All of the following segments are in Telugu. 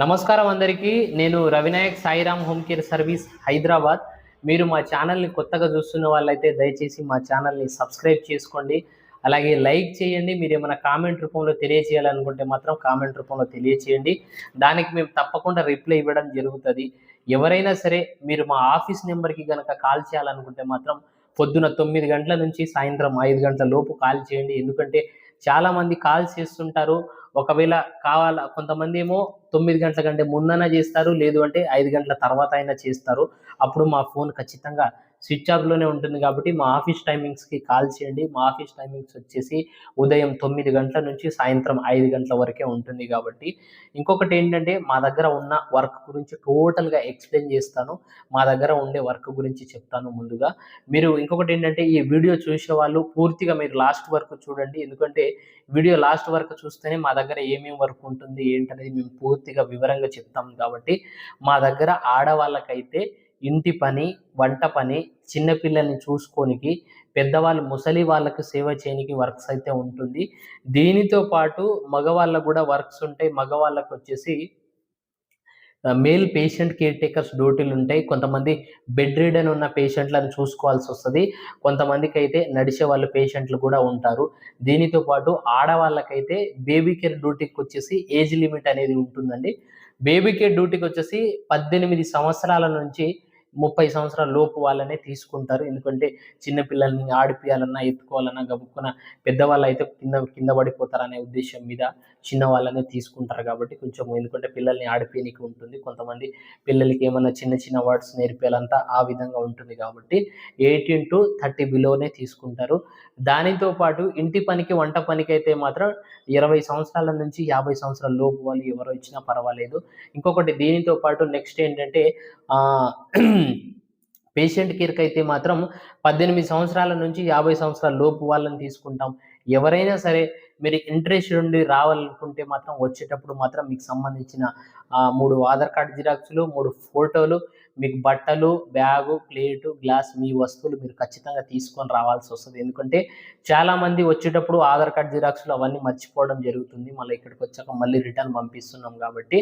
నమస్కారం అందరికీ. నేను Ravinayak Sairam home care service Hyderabad. మీరు మా ఛానల్ని కొత్తగా చూస్తున్న వాళ్ళైతే దయచేసి మా ఛానల్ని సబ్స్క్రైబ్ చేసుకోండి. అలాగే లైక్ చేయండి. మీరు ఏమైనా కామెంట్ రూపంలో తెలియచేయాలనుకుంటే మాత్రం కామెంట్ రూపంలో తెలియచేయండి. దానికి మేము తప్పకుండా రిప్లై ఇవ్వడం జరుగుతుంది. ఎవరైనా సరే మీరు మా ఆఫీస్ నెంబర్కి కనుక కాల్ చేయాలనుకుంటే మాత్రం పొద్దున తొమ్మిది గంటల నుంచి సాయంత్రం ఐదు గంటల లోపు కాల్ చేయండి. ఎందుకంటే చాలామంది కాల్ చేస్తుంటారు. ఒకవేళ కావాల కొంతమంది ఏమో తొమ్మిది గంటల కంటే ముందన చేస్తారు లేదు అంటే ఐదు గంటల తర్వాత అయినా చేస్తారు. అప్పుడు మా ఫోన్ ఖచ్చితంగా స్విచ్ ఆఫ్లోనే ఉంటుంది కాబట్టి మా ఆఫీస్ టైమింగ్స్కి కాల్ చేయండి. మా ఆఫీస్ టైమింగ్స్ వచ్చేసి ఉదయం తొమ్మిది గంటల నుంచి సాయంత్రం ఐదు గంటల వరకే ఉంటుంది కాబట్టి. ఇంకొకటి ఏంటంటే మా దగ్గర ఉన్న వర్క్ గురించి టోటల్గా ఎక్స్ప్లెయిన్ చేస్తాను. మా దగ్గర ఉండే వర్క్ గురించి చెప్తాను ముందుగా. మీరు ఇంకొకటి ఏంటంటే ఈ వీడియో చూసే వాళ్ళు పూర్తిగా మీరు లాస్ట్ వరకు చూడండి. ఎందుకంటే వీడియో లాస్ట్ వరకు చూస్తేనే మా దగ్గర ఏమేమి వర్క్ ఉంటుంది ఏంటనేది మేము పూర్తిగా వివరంగా చెప్తాం కాబట్టి మా దగ్గర ఆడవాళ్ళకైతే ఇంటి పని వంట పని చిన్నపిల్లల్ని చూసుకోనికి పెద్దవాళ్ళు ముసలి వాళ్ళకు సేవ చేయడానికి వర్క్స్ అయితే ఉంటుంది. దీనితో పాటు మగవాళ్ళకు కూడా వర్క్స్ ఉంటాయి. మగవాళ్ళకు వచ్చేసి మేల్ పేషెంట్ కేర్ టేకర్స్ డ్యూటీలు ఉంటాయి. కొంతమంది బెడ్ రీడన్ ఉన్న పేషెంట్లను చూసుకోవాల్సి వస్తుంది. కొంతమందికి అయితే నడిచే వాళ్ళ పేషెంట్లు కూడా ఉంటారు. దీనితో పాటు ఆడవాళ్ళకైతే బేబీ కేర్ డ్యూటీకి వచ్చేసి ఏజ్ లిమిట్ అనేది ఉంటుందండి. బేబీ కేర్ డ్యూటీకి వచ్చేసి పద్దెనిమిది సంవత్సరాల నుంచి ముప్పై సంవత్సరాల లోపు వాళ్ళనే తీసుకుంటారు. ఎందుకంటే చిన్నపిల్లల్ని ఆడిపియాలన్నా ఎత్తుకోవాలన్నా గబుక్కున పెద్దవాళ్ళు అయితే కింద కింద పడిపోతారనే ఉద్దేశం మీద చిన్న వాళ్ళనే తీసుకుంటారు కాబట్టి కొంచెం ఎందుకంటే పిల్లల్ని ఆడిపియనికి ఉంటుంది. కొంతమంది పిల్లలకి ఏమైనా చిన్న చిన్న వర్డ్స్ నేర్పేయాలంతా ఆ విధంగా ఉంటుంది కాబట్టి ఎయిటీన్ టు థర్టీ బిలోనే తీసుకుంటారు. దానితో పాటు ఇంటి పనికి వంట పనికి అయితే మాత్రం ఇరవై సంవత్సరాల నుంచి యాభై సంవత్సరాల లోపు వాళ్ళు ఎవరో ఇచ్చినా పర్వాలేదు. ఇంకొకటి దీనితో పాటు నెక్స్ట్ ఏంటంటే పేషెంట్ కేర్కి అయితే మాత్రం పద్దెనిమిది సంవత్సరాల నుంచి యాభై సంవత్సరాల లోపు వాళ్ళని తీసుకుంటాం. ఎవరైనా సరే మీరు ఇంట్రెస్ట్ నుండి రావాలనుకుంటే మాత్రం వచ్చేటప్పుడు మాత్రం మీకు సంబంధించిన మూడు ఆధార్ కార్డు జిరాక్స్లు మూడు ఫోటోలు మీకు బట్టలు బ్యాగు ప్లేటు గ్లాస్ మీ వస్తువులు మీరు ఖచ్చితంగా తీసుకొని రావాల్సి వస్తుంది. ఎందుకంటే చాలామంది వచ్చేటప్పుడు ఆధార్ కార్డ్ జిరాక్స్లు అవన్నీ మర్చిపోవడం జరుగుతుంది. మళ్ళీ ఇక్కడికి వచ్చాక మళ్ళీ రిటర్న్ పంపిస్తున్నాం కాబట్టి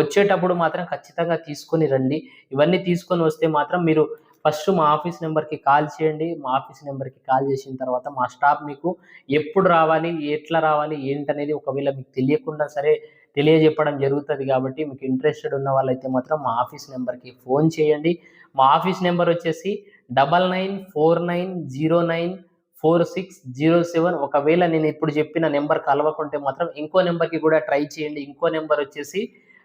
వచ్చేటప్పుడు మాత్రం ఖచ్చితంగా తీసుకొని రండి. ఇవన్నీ తీసుకొని వస్తే మాత్రం మీరు ఫస్ట్ మా ఆఫీస్ నెంబర్కి కాల్ చేయండి. మా ఆఫీస్ నెంబర్కి కాల్ చేసిన తర్వాత మా స్టాఫ్ మీకు ఎప్పుడు రావాలి ఎట్లా రావాలి ఏంటనేది ఒకవేళ మీకు తెలియకుండా సరే తెలియజెప్పడం జరుగుతుంది కాబట్టి మీకు ఇంట్రెస్టెడ్ ఉన్న వాళ్ళైతే మాత్రం మా ఆఫీస్ నెంబర్కి ఫోన్ చేయండి. మా ఆఫీస్ నెంబర్ వచ్చేసి double nine four nine zero nine four six zero seven ఒకవేళ నేను ఇప్పుడు చెప్పిన నెంబర్ కలవకుంటే మాత్రం ఇంకో నెంబర్కి కూడా ట్రై చేయండి. ఇంకో నెంబర్ వచ్చేసి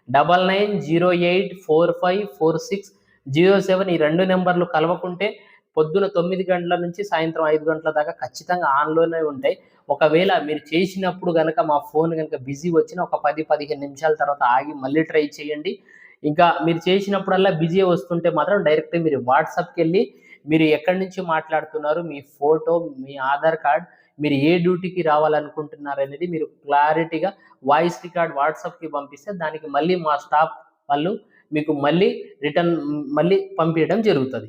double nine zero eight four five four six zero seven ఈ రెండు నెంబర్లు కలవకుంటే పొద్దున తొమ్మిది గంటల నుంచి సాయంత్రం ఐదు గంటల దాకా ఖచ్చితంగా ఆన్లోనే ఉంటాయి. ఒకవేళ మీరు చేసినప్పుడు కనుక మా ఫోన్ కనుక బిజీ వచ్చిన ఒక పది పదిహేను నిమిషాల తర్వాత ఆగి మళ్ళీ ట్రై చేయండి. ఇంకా మీరు చేసినప్పుడల్లా బిజీ వస్తుంటే మాత్రం డైరెక్ట్ మీరు వాట్సాప్కి వెళ్ళి మీరు ఎక్కడి నుంచి మాట్లాడుతున్నారు మీ ఫోటో మీ ఆధార్ కార్డ్ మీరు ఏ డ్యూటీకి రావాలనుకుంటున్నారు అనేది మీరు క్లారిటీగా వాయిస్ రికార్డ్ వాట్సాప్కి పంపిస్తే దానికి మళ్ళీ మా స్టాఫ్ వాళ్ళు మీకు మళ్ళీ రిటర్న్ మళ్ళీ పంపించడం జరుగుతుంది.